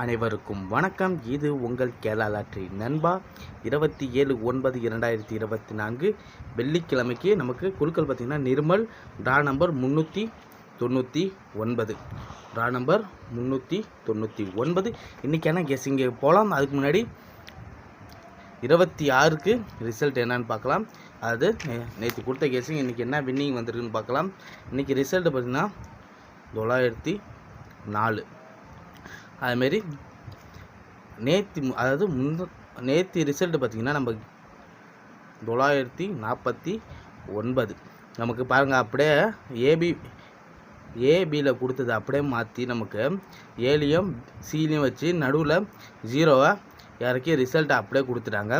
அனைவருக்கும் வணக்கம். இது உங்கள் கேரளா லாட்ரி நண்பா. இருபத்தி ஏழு ஒன்பது இரண்டாயிரத்தி இருபத்தி நான்கு வெள்ளிக்கிழமைக்கு நமக்கு குழுக்கள் பார்த்திங்கன்னா நிர்மல் ட்ரா நம்பர் முந்நூற்றி தொண்ணூற்றி ஒன்பது. ட்ரா நம்பர் முந்நூற்றி தொண்ணூற்றி ஒன்பது. இன்றைக்கான கெஸிங்க போகலாம் அதுக்கு முன்னாடி இருபத்தி ஆறுக்கு ரிசல்ட் என்னன்னு பார்க்கலாம். அது நேற்று கொடுத்த கெஸிங் இன்றைக்கி என்ன வின்னிங் வந்திருக்குன்னு பார்க்கலாம். இன்றைக்கி ரிசல்ட் பார்த்திங்கன்னா தொள்ளாயிரத்தி நாலு. அதுமாரி நேற்று அதாவது முந்த நேற்று ரிசல்ட் பார்த்திங்கன்னா நம்ம தொள்ளாயிரத்தி நாற்பத்தி ஒன்பது. நமக்கு பாருங்கள் அப்படியே ஏபி ஏபியில் கொடுத்தது அப்படியே மாற்றி நமக்கு ஏலியும் சிலையும் வச்சு நடுவில் ஜீரோவை இறக்கி ரிசல்ட்டை அப்படியே கொடுத்துட்டாங்க.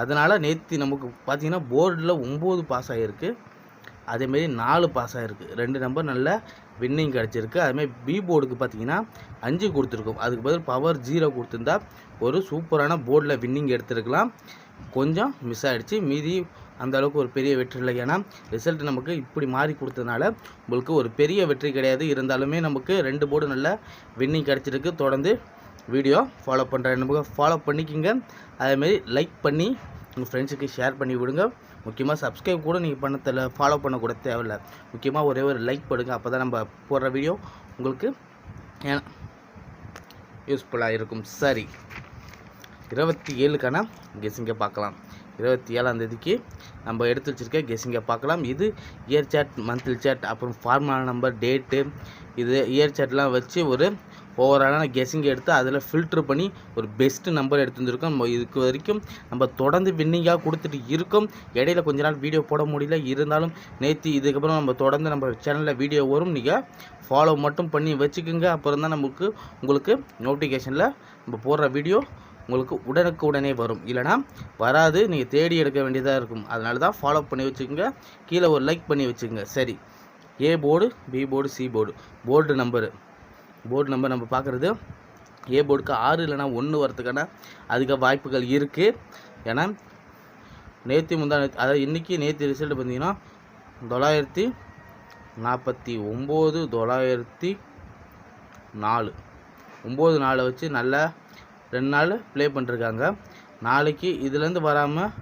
அதனால் நேற்று நமக்கு பார்த்திங்கன்னா போர்டில் ஒம்பது பாஸ் ஆகிருக்கு அதேமாரி நாலு பாஸ் ஆகிருக்கு ரெண்டு நம்பர் நல்ல வின்னிங் கிடச்சிருக்கு. அதுமாரி பி போர்டுக்கு பார்த்தீங்கன்னா அஞ்சு கொடுத்துருக்கோம். அதுக்கு பதில் பவர் ஜீரோ கொடுத்துருந்தா ஒரு சூப்பரான போர்டில் வின்னிங் எடுத்துருக்கலாம். கொஞ்சம் மிஸ் ஆகிடுச்சு மீதி அந்த அளவுக்கு ஒரு பெரிய வெற்றி இல்லை. ஏன்னா ரிசல்ட் நமக்கு இப்படி மாறி கொடுத்ததுனால உங்களுக்கு ஒரு பெரிய வெற்றி கிடையாது. இருந்தாலுமே நமக்கு ரெண்டு போர்டு நல்ல வின்னிங் கிடச்சிருக்கு. தொடர்ந்து வீடியோ ஃபாலோ பண்ணுறேன் நமக்கு ஃபாலோ பண்ணிக்கிங்க. அதேமாரி லைக் பண்ணி உங்கள் ஃப்ரெண்ட்ஸுக்கு ஷேர் பண்ணி விடுங்க முக்கியமாக சப்ஸ்கிரைப் கூட நீங்கள் பண்ண தெரியல ஃபாலோ பண்ண கூட தேவையில்ல. முக்கியமாக ஒரே ஒரு லைக் பண்ணுங்க அப்போ தான் நம்ம போடுற வீடியோ உங்களுக்கு யூஸ்ஃபுல்லாக இருக்கும். சரி. இருபத்தி ஏழுக்கான கெஸிங்கை பார்க்கலாம். இருபத்தி ஏழாம் தேதிக்கு நம்ம எடுத்து வச்சுருக்க கெஸிங்கை பார்க்கலாம். இது இயர் சேட் மந்த்லி சேட் அப்புறம் ஃபார்முலா நம்பர் டேட்டு இது இயர் சேட்லாம் வச்சு ஒரு ஓவராலான கெஸிங் எடுத்து அதில் ஃபில்ட்ரு பண்ணி ஒரு பெஸ்ட்டு நம்பர் எடுத்துருந்துருக்கோம். நம்ம இதுக்கு வரைக்கும் நம்ம தொடர்ந்து வின்னிங்காக கொடுத்துட்டு இருக்கோம். இடையில கொஞ்ச நாள் வீடியோ போட முடியல. இருந்தாலும் நேற்று இதுக்கப்புறம் நம்ம தொடர்ந்து நம்ம சேனலில் வீடியோ வரும். நீங்கள் ஃபாலோ மட்டும் பண்ணி வச்சுக்கோங்க. அப்புறம் தான் நமக்கு உங்களுக்கு நோட்டிஃபிகேஷனில் நம்ம போடுற வீடியோ உங்களுக்கு உடனுக்கு உடனே வரும். இல்லைனா வராது. நீங்கள் தேடி எடுக்க வேண்டியதாக இருக்கும். அதனால தான் ஃபாலோ பண்ணி வச்சுக்கோங்க. கீழே ஒரு லைக் பண்ணி வச்சுக்கோங்க. சரி. A board B board C board board number board number நம்ம பார்க்குறது. ஏ போர்டுக்கு ஆறு இல்லைனா ஒன்று வரத்துக்கான அதிக வாய்ப்புகள் இருக்குது ஏன்னா நேற்று முந்தா அதாவது இன்றைக்கி நேற்று ரிசல்ட் பார்த்தீங்கன்னா தொள்ளாயிரத்தி நாற்பத்தி ஒம்பது தொள்ளாயிரத்தி நாலு. ஒம்பது நாளை வச்சு நல்லா ரெண்டு நாள் ப்ளே பண்ணிருக்காங்க. நாளைக்கு இதுலேருந்து வராமல்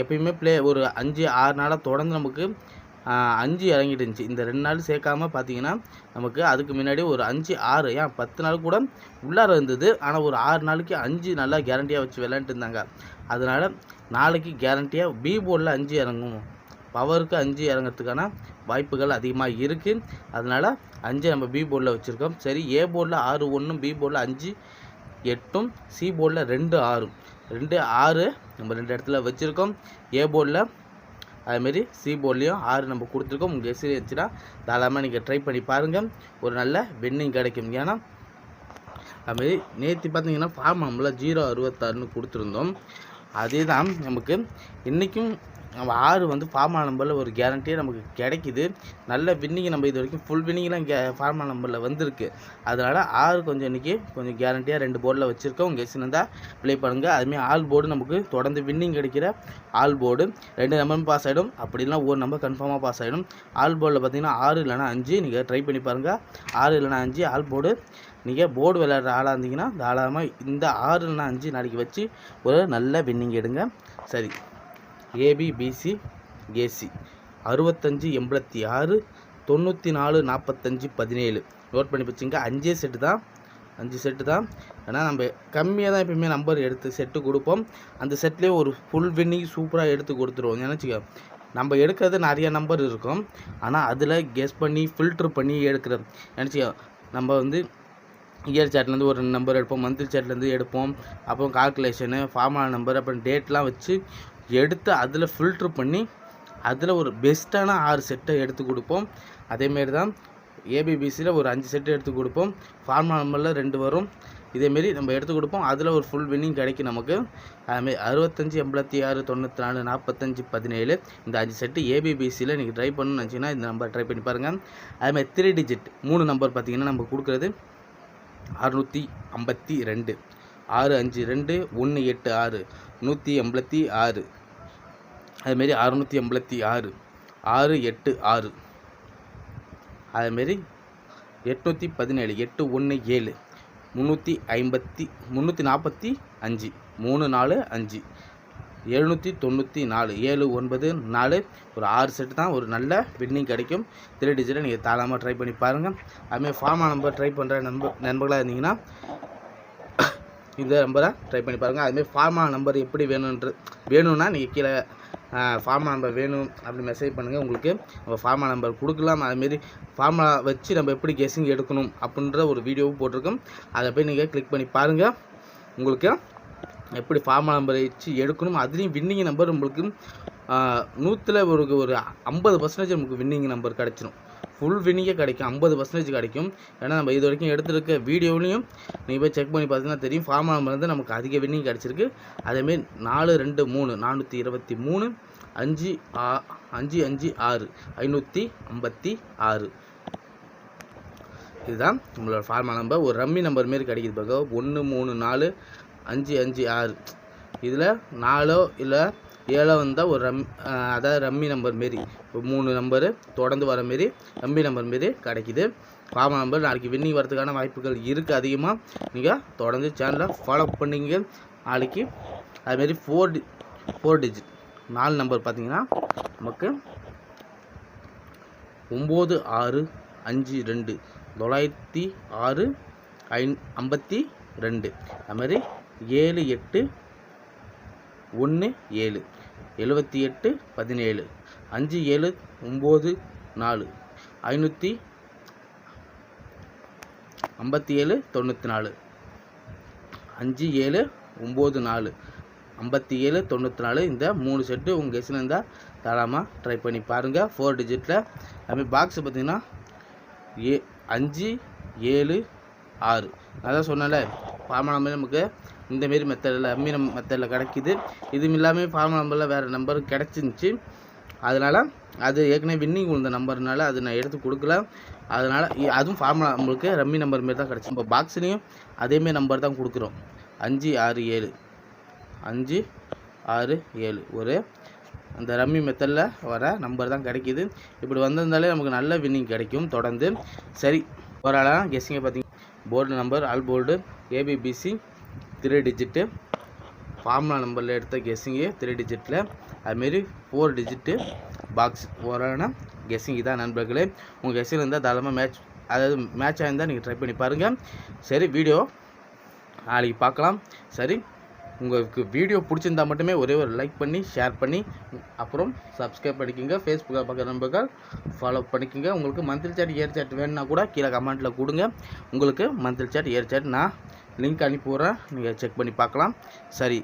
எப்பயுமே ப்ளே ஒரு அஞ்சு ஆறு நாளாக தொடர்ந்து நமக்கு அஞ்சு இறங்கிட்டு இருந்துச்சு இந்த ரெண்டு நாள் சேர்க்காம பார்த்தீங்கன்னா நமக்கு அதுக்கு முன்னாடி ஒரு அஞ்சு ஆறு ஏன் பத்து நாள் கூட உள்ளார இருந்தது. ஆனால் ஒரு ஆறு நாளைக்கு அஞ்சு நல்லா கேரண்டியாக வச்சு விளையாண்டு இருந்தாங்க. அதனால் நாளைக்கு கேரண்டியாக பி போர்டில் அஞ்சு இறங்கும். பவருக்கு அஞ்சு இறங்கிறதுக்கான வாய்ப்புகள் அதிகமாக இருக்குது அதனால் அஞ்சு நம்ம பி போர்டில் வச்சுருக்கோம். சரி ஏ போர்டில் ஆறு ஒன்றும் பி போர்டில் அஞ்சு எட்டும் சி போர்டில் ரெண்டு ஆறும். ரெண்டு ஆறு நம்ம ரெண்டு இடத்துல வச்சுருக்கோம். ஏ போர்டில் அதுமாரி சி போர்ட்லேயும் ஆறு நம்ம கொடுத்துருக்கோம். உங்கள் எஸ்சி வச்சுன்னா தாராளமாக நீங்கள் ட்ரை பண்ணி பாருங்கள் ஒரு நல்ல வின்னிங் கிடைக்கும். ஏன்னா அதுமாரி நேற்று பார்த்தீங்கன்னா ஃபார்ம் நம்மள ஜீரோ அறுபத்தாறுன்னு கொடுத்துருந்தோம். அதே தான் நமக்கு இன்றைக்கும் நம்ம ஆறு வந்து ஃபார்மா நம்பரில் ஒரு கேரண்டியே நமக்கு கிடைக்குது. நல்ல வின்னிங் நம்ம இது வரைக்கும் ஃபுல் வின்னிங்லாம் கே ஃபார்மா நம்பரில் வந்திருக்கு. அதனால் ஆறு கொஞ்சம் இன்றைக்கி கொஞ்சம் கேரண்டியாக ரெண்டு போர்டில் வச்சுருக்கோம். உங்கள் எஸ்ன்னு இருந்தால் ப்ளே பண்ணுங்கள் அதுமாதிரி ஆல் போர்டு நமக்கு தொடர்ந்து வின்னிங் கிடைக்கிற ஆல் போர்டு ரெண்டு நம்பரும் பாஸ் ஆகிடும் அப்படிலாம் ஒரு நம்பர் கன்ஃபார்மாக பாஸ் ஆகிடும் ஆல் போர்டில் பார்த்தீங்கன்னா ஆறு இல்லைனா அஞ்சு. நீங்கள் ட்ரை பண்ணி பாருங்கள் ஆறு இல்லைனா அஞ்சு ஆல் போர்டு நீங்கள் போர்டு விளையாடுற ஆளாக இருந்தீங்கன்னா தாராளமாக இந்த ஆறு இல்லைனா அஞ்சு நாளைக்கு வச்சு ஒரு நல்ல வின்னிங் எடுங்க. சரி. ஏபிபிசி ஏசி அறுபத்தஞ்சு எண்பத்தி ஆறு தொண்ணூற்றி நாலு நாற்பத்தஞ்சு பதினேழு. நோட் பண்ணி வச்சுங்க. அஞ்சே செட்டு தான். அஞ்சு செட்டு தான். ஏன்னா நம்ம கம்மியாக தான் எப்பயுமே நம்பர் எடுத்து செட்டு கொடுப்போம். அந்த செட்லேயே ஒரு ஃபுல் வின்னிங் சூப்பராக எடுத்து கொடுத்துருவோம். நினச்சிக்க நம்ம எடுக்கிறது நிறைய நம்பர் இருக்கும். ஆனால் அதில் கெஸ் பண்ணி ஃபில்ட்ரு பண்ணி எடுக்கிறது நினச்சிக்க நம்ம வந்து இயர் சாட்லேருந்து ஒரு நம்பர் எடுப்போம். மந்த்லி சாட்லேருந்து எடுப்போம். அப்புறம் கால்குலேஷனு ஃபார்முலா நம்பர் அப்புறம் டேட்லாம் வச்சு எடுத்து அதில் ஃபில்ட்ரு பண்ணி அதில் ஒரு பெஸ்ட்டான ஆறு செட்டை எடுத்து கொடுப்போம். அதேமாரி தான் ஏபிபிசியில் ஒரு அஞ்சு செட்டு எடுத்து கொடுப்போம். ஃபார்மா நம்பரில் ரெண்டு வரும். இதேமாரி நம்ம எடுத்து கொடுப்போம். அதில் ஒரு ஃபுல் வின்னிங் கிடைக்கும் நமக்கு. அதுமாரி அறுபத்தஞ்சி எண்பத்தி ஆறு தொண்ணூற்றி நாலு நாற்பத்தஞ்சு பதினேழு இந்த அஞ்சு செட்டு ஏபிபிசியில் நீங்கள் ட்ரை பண்ணணும்னு நினச்சிங்கன்னா இந்த நம்பர் ட்ரை பண்ணி பாருங்கள் அதுமாதிரி த்ரீ டிஜிட் மூணு நம்பர் பார்த்தீங்கன்னா நம்ம கொடுக்குறது அறுநூற்றி ஐம்பத்தி ரெண்டு. ஆறு அஞ்சு ரெண்டு ஒன்று எட்டு ஆறு நூற்றி எண்பத்தி ஆறு. அதுமாரி அறுநூற்றி எண்பத்தி ஆறு ஆறு எட்டு ஆறு. அதுமாரி எட்நூற்றி பதினேழு எட்டு ஒன்று ஏழு முந்நூற்றி ஐம்பத்தி முந்நூற்றி நாற்பத்தி அஞ்சு மூணு நாலு அஞ்சு எழுநூற்றி தொண்ணூற்றி நாலு ஏழு ஒன்பது நாலு. ஒரு ஆறு செட்டு தான் ஒரு நல்ல வின்னிங் கிடைக்கும். த்ரீ டிஜிட்டை நீங்கள் தாராளமாக ட்ரை பண்ணி பாருங்கள் அதுமாதிரி ஃபார்மா நம்பர் ட்ரை பண்ணுற நண்ப நண்பர்களாக இருந்தீங்கன்னா இந்த நம்பரை ட்ரை பண்ணி பாருங்கள் அதுமாதிரி ஃபார்மா நம்பர் எப்படி வேணுன்ற வேணும்னா நீங்கள் கீழே ஃபார்மா நம்பர் வேணும் அப்படி மெசேஜ் பண்ணுங்கள் உங்களுக்கு நம்ம ஃபார்மா நம்பர் கொடுக்கலாம். அதுமாரி ஃபார்மா வச்சு நம்ம எப்படி கெஸ்ஸிங் எடுக்கணும் அப்படின்ற ஒரு வீடியோவும் போட்டிருக்கோம். அதை போய் நீங்கள் கிளிக் பண்ணி பாருங்கள் உங்களுக்கு எப்படி ஃபார்மா நம்பர் வச்சு எடுக்கணும். அதுலேயும் வின்னிங் நம்பர் உங்களுக்கு நூற்றில் ஒரு ஒரு ஐம்பது பர்சன்டேஜ் நமக்கு வின்னிங் நம்பர் கிடச்சிடும் ஃபுல் வின்னிங்கே கிடைக்கும். ஐம்பது பர்சன்டேஜ் கிடைக்கும். ஏன்னா நம்ம இது வரைக்கும் எடுத்திருக்க வீடியோலையும் நீங்கள் போய் செக் பண்ணி பார்த்தீங்கன்னா தெரியும். ஃபார்மா நம்பர் வந்து நமக்கு அதிக வின்னிங் கிடச்சிருக்கு. அதேமாரி நாலு ரெண்டு மூணு நானூற்றி இருபத்தி மூணு அஞ்சு ஆ அஞ்சு அஞ்சு ஆறு ஐநூற்றி ஐம்பத்தி ஆறு. இதுதான் நம்மளோட ஃபார்மா நம்பர் ஒரு ரம்மி நம்பர் மாரி கிடைக்கிது பார்க்க ஒன்று மூணு நாலு அஞ்சு அஞ்சு ஆறு. இதில் நாலோ இல்லை ஏழை வந்தால் ஒரு ரம் அதாவது ரம்மி நம்பர் மாரி. இப்போ மூணு நம்பரு தொடர்ந்து வர மாரி ரம்மி நம்பர் மாரி கிடைக்குது. ஃபார்மா நம்பர் நாளைக்கு வின்னிங் வரதுக்கான வாய்ப்புகள் இருக்குது அதிகமாக நீங்கள் தொடர்ந்து சேனலை ஃபாலோ பண்ணிங்க. நாளைக்கு அதுமாரி ஃபோர் டி ஃபோர் டிஜிட் நாலு நம்பர் பார்த்தீங்கன்னா நமக்கு ஒம்பது ஆறு அஞ்சு ரெண்டு தொள்ளாயிரத்தி ஆறு ஐந் ஐம்பத்தி ரெண்டு. அதுமாதிரி ஏழு எட்டு ஒன்று ஏழு. எழுபத்தி எட்டு பதினேழு. அஞ்சு ஏழு ஒம்பது நாலு. ஐநூற்றி ஐம்பத்தி ஏழு தொண்ணூற்றி நாலு அஞ்சு ஏழு ஒம்பது நாலு. ஐம்பத்தி ஏழு தொண்ணூற்றி நாலு இந்த மூணு செட்டு உங்கள் கெஸ்டில் இருந்தால் தாராளமாக ட்ரை பண்ணி பாருங்கள் ஃபோர் டிஜிட்டில் அதுமாதிரி பாக்ஸ் பார்த்தீங்கன்னா ஏ அஞ்சு ஏழு ஆறு. நான் தான் சொன்னேன்ல ஃபார்மா நமக்கு இந்தமாரி மெத்தடில் அம்மி நம் மெத்தடில் கிடைக்கிது. இதுவும் இல்லாமல் ஃபார்மா நம்பரில் வேறு நம்பர் கிடச்சிருந்துச்சி. அதனால் அது ஏற்கனவே வின்னிங் உழுந்த நம்பர்னால அது நான் எடுத்து கொடுக்கல. அதனால் அதுவும் ஃபார்முலா நம்மளுக்கு ரம்மி நம்பர் மாரி தான் கிடச்சி இப்போ பாக்ஸ்லேயும் அதேமாரி நம்பர் தான் கொடுக்குறோம். அஞ்சு ஆறு ஏழு. அஞ்சு ஆறு ஏழு. ஒரு அந்த ரம்மி மெத்தடில் வர நம்பர் தான் கிடைக்கிது. இப்படி வந்திருந்தாலே நமக்கு நல்ல வின்னிங் கிடைக்கும் தொடர்ந்து. சரி ஓரளவு கெஸ்ஸிங்க பார்த்தீங்க board number all board A B B C three digit formula நம்பரில் எடுத்த கெஸ்ஸிங்கு த்ரீ டிஜிட்டில் அதுமாரி ஃபோர் டிஜிட்டு பாக்ஸ் ஓரான கெஸ்ஸிங் தான் நண்பர்களே. உங்கள் கெஸ்ஸிங் இருந்தால் தாராளமாக மேட்ச் அதாவது மேட்ச் ஆயிருந்தால் நீங்கள் ட்ரை பண்ணி பாருங்கள் சரி வீடியோ நாளைக்கு பார்க்கலாம். சரி உங்களுக்கு வீடியோ பிடிச்சிருந்தா மட்டுமே ஒரே ஒரு லைக் பண்ணி ஷேர் பண்ணி அப்புறம் சப்ஸ்கிரைப் பண்ணிக்கோங்க. ஃபேஸ்புக்கில் பார்க்குற நண்பர்கள் ஃபாலோ பண்ணிக்கோங்க. உங்களுக்கு மந்த்லி சாட் ஏர் சாட் வேணும்னா கூட கீழே கமெண்ட்டில் கொடுங்க. உங்களுக்கு மந்த்லி சாட் ஏர் சாட் நான் லிங்க் அனுப்பி விட்றேன். நீங்கள் செக் பண்ணி பார்க்கலாம். சரி.